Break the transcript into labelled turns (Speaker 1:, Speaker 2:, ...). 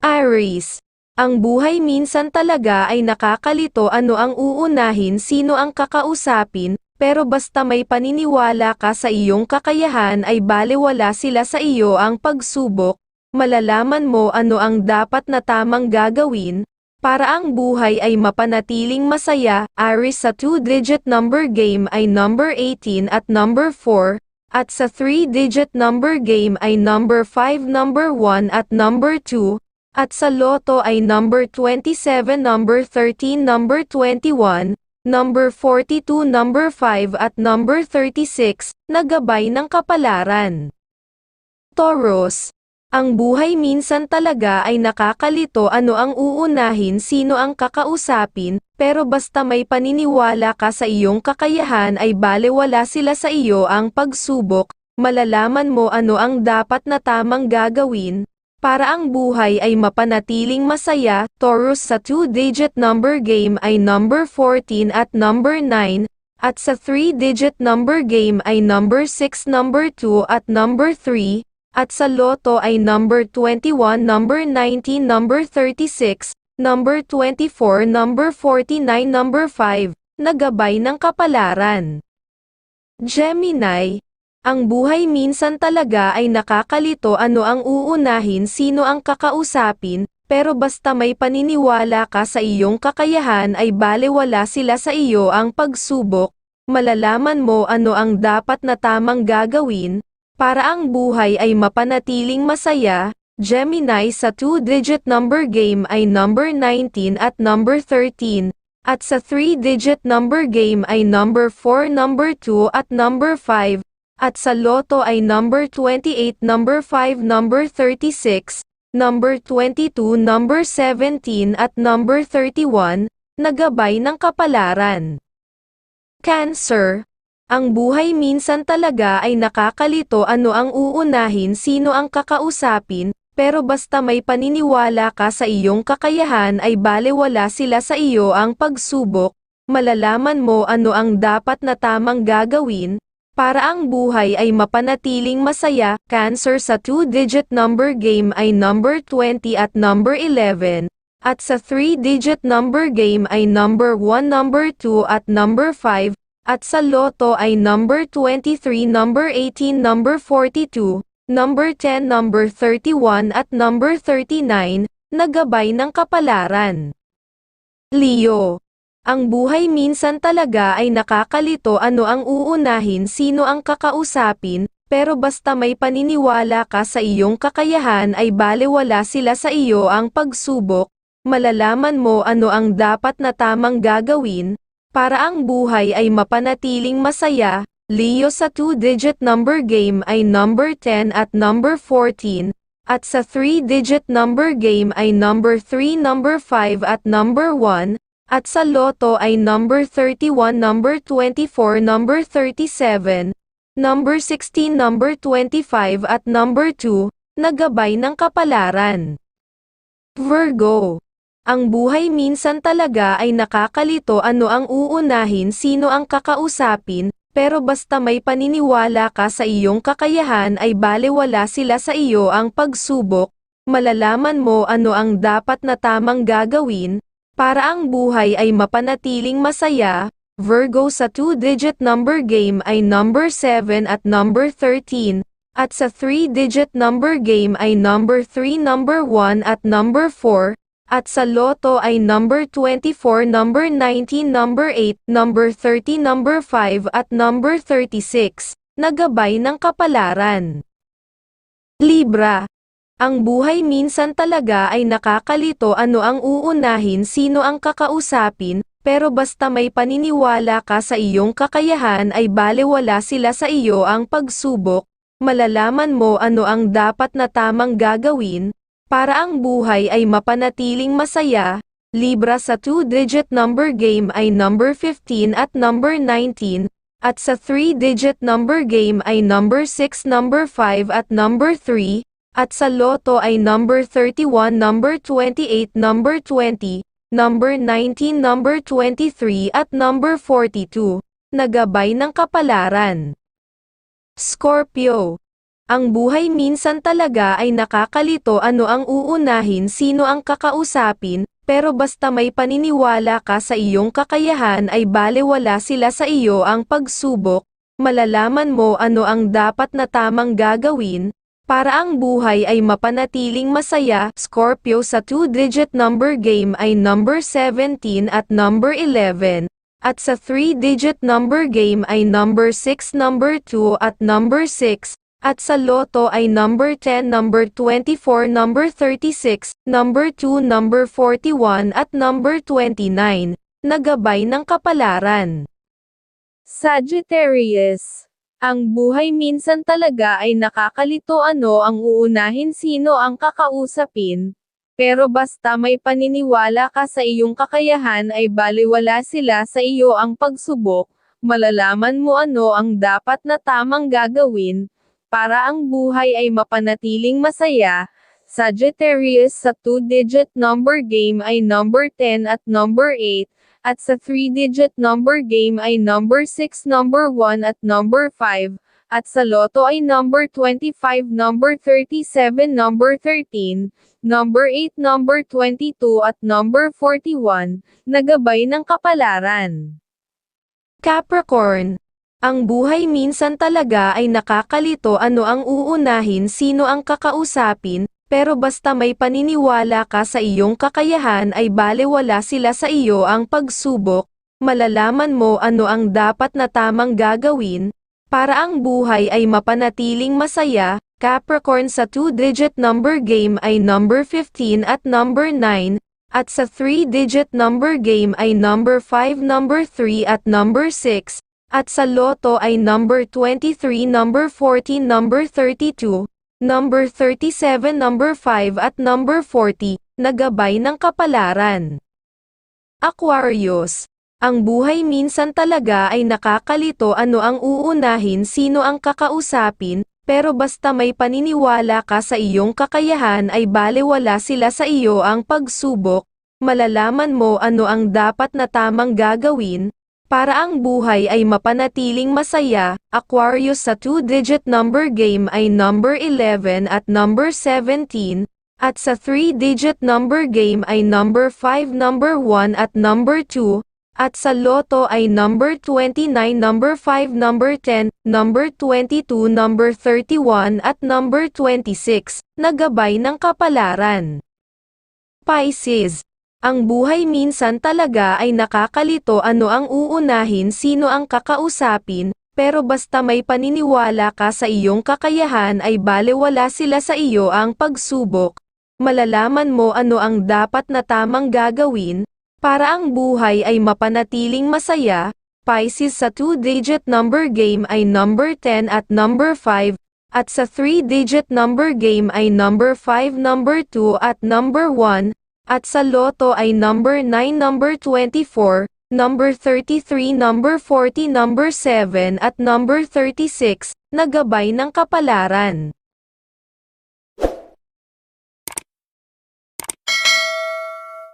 Speaker 1: Aries. Ang buhay minsan talaga ay nakakalito ano ang uunahin sino ang kakausapin, pero basta may paniniwala ka sa iyong kakayahan ay balewala sila sa iyo ang pagsubok, malalaman mo ano ang dapat na tamang gagawin, para ang buhay ay mapanatiling masaya, Aries sa 2-digit number game ay number 18 at number 4, at sa 3-digit number game ay number 5 number 1 at number 2, at sa loto ay number 27, number 13, number 21, number 42, number 5 at number 36, na gabay ng kapalaran. Taurus. Ang buhay minsan talaga ay nakakalito ano ang uunahin sino ang kakausapin, pero basta may paniniwala ka sa iyong kakayahan ay balewala sila sa iyo ang pagsubok, malalaman mo ano ang dapat na tamang gagawin, para ang buhay ay mapanatiling masaya, Taurus sa 2-digit number game ay number 14 at number 9, at sa 3-digit number game ay number 6, number 2 at number 3, at sa loto ay number 21, number 19, number 36, number 24, number 49, number 5, nagabay ng kapalaran. Gemini, ang buhay minsan talaga ay nakakalito ano ang uunahin sino ang kakausapin, pero basta may paniniwala ka sa iyong kakayahan ay balewala sila sa iyo ang pagsubok, malalaman mo ano ang dapat na tamang gagawin, para ang buhay ay mapanatiling masaya, Gemini sa 2-digit number game ay number 19 at number 13, at sa 3-digit number game ay number 4, number 2 at number 5, at sa loto ay number 28, number 5, number 36, number 22, number 17 at number 31, nagabay ng kapalaran. Cancer. Ang buhay minsan talaga ay nakakalito ano ang uunahin sino ang kakausapin, pero basta may paniniwala ka sa iyong kakayahan ay balewala sila sa iyo ang pagsubok, malalaman mo ano ang dapat na tamang gagawin, para ang buhay ay mapanatiling masaya, Cancer sa 2-digit number game ay number 20 at number 11, at sa 3-digit number game ay number 1, number 2 at number 5, at sa loto ay number 23, number 18, number 42, number 10, number 31 at number 39, nagabay ng kapalaran. Leo ang buhay minsan talaga ay nakakalito ano ang uunahin sino ang kakausapin, pero basta may paniniwala ka sa iyong kakayahan ay balewala sila sa iyo ang pagsubok, malalaman mo ano ang dapat na tamang gagawin, para ang buhay ay mapanatiling masaya, Leo sa 2-digit number game ay number 10 at number 14, at sa 3-digit number game ay number 3, number 5 at number 1, at sa loto ay number 31, number 24, number 37, number 16, number 25 at number 2, nagabay ng kapalaran. Virgo. Ang buhay minsan talaga ay nakakalito ano ang uunahin sino ang kakausapin, pero basta may paniniwala ka sa iyong kakayahan ay balewala sila sa iyo ang pagsubok, malalaman mo ano ang dapat na tamang gagawin, para ang buhay ay mapanatiling masaya, Virgo sa 2-digit number game ay number 7 at number 13, at sa 3-digit number game ay number 3, number 1 at number 4, at sa loto ay number 24, number 19, number 8, number 30, number 5 at number 36, nagabay ng kapalaran. Libra ang buhay minsan talaga ay nakakalito ano ang uunahin sino ang kakausapin, pero basta may paniniwala ka sa iyong kakayahan ay balewala sila sa iyo ang pagsubok, malalaman mo ano ang dapat na tamang gagawin, para ang buhay ay mapanatiling masaya, Libra sa 2-digit number game ay number 15 at number 19, at sa 3-digit number game ay number 6, number 5 at number 3, at sa loto ay number 31, number 28, number 20, number 19, number 23 at number 42, nagabay ng kapalaran. Scorpio. Ang buhay minsan talaga ay nakakalito ano ang uunahin sino ang kakausapin, pero basta may paniniwala ka sa iyong kakayahan ay balewala sila sa iyo ang pagsubok, malalaman mo ano ang dapat na tamang gagawin, para ang buhay ay mapanatiling masaya. Scorpio sa 2-digit number game ay number 17 at number 11, at sa 3-digit number game ay number 6, number 2 at number 6, at sa loto ay number 10, number 24, number 36, number 2, number 41 at number 29, nagabay ng kapalaran. Sagittarius ang buhay minsan talaga ay nakakalito ano ang uunahin sino ang kakausapin, pero basta may paniniwala ka sa iyong kakayahan ay baliwala sila sa iyo ang pagsubok, malalaman mo ano ang dapat na tamang gagawin, para ang buhay ay mapanatiling masaya. Sagittarius sa 2-digit number game ay number 10 at number 8, at sa 3-digit number game ay number 6, number 1 at number 5, at sa loto ay number 25, number 37, number 13, number 8, number 22 at number 41, nagabay ng kapalaran. Capricorn ang buhay minsan talaga ay nakakalito ano ang uunahin sino ang kakausapin, pero basta may paniniwala ka sa iyong kakayahan ay balewala sila sa iyo ang pagsubok, malalaman mo ano ang dapat na tamang gagawin, para ang buhay ay mapanatiling masaya, Capricorn sa 2-digit number game ay number 15 at number 9, at sa 3-digit number game ay number 5, number 3 at number 6, at sa loto ay number 23, number 14, number 32, number 37, number 5 at number 40, nagabay ng kapalaran. Aquarius. Ang buhay minsan talaga ay nakakalito ano ang uunahin sino ang kakausapin, pero basta may paniniwala ka sa iyong kakayahan ay balewala sila sa iyo ang pagsubok, malalaman mo ano ang dapat na tamang gagawin, para ang buhay ay mapanatiling masaya, Aquarius sa 2-digit number game ay number 11 at number 17, at sa 3-digit number game ay number 5, number 1 at number 2, at sa loto ay number 29, number 5, number 10, number 22, number 31 at number 26, nagabay ng kapalaran. Pisces ang buhay minsan talaga ay nakakalito ano ang uunahin sino ang kakausapin, pero basta may paniniwala ka sa iyong kakayahan ay balewala sila sa iyo ang pagsubok, malalaman mo ano ang dapat na tamang gagawin, para ang buhay ay mapanatiling masaya, Pisces sa 2-digit number game ay number 10 at number 5, at sa 3-digit number game ay number 5, number 2 at number 1, at sa loto ay number 9, number 24, number 33, number 40, number 7 at number 36, nagabay ng kapalaran.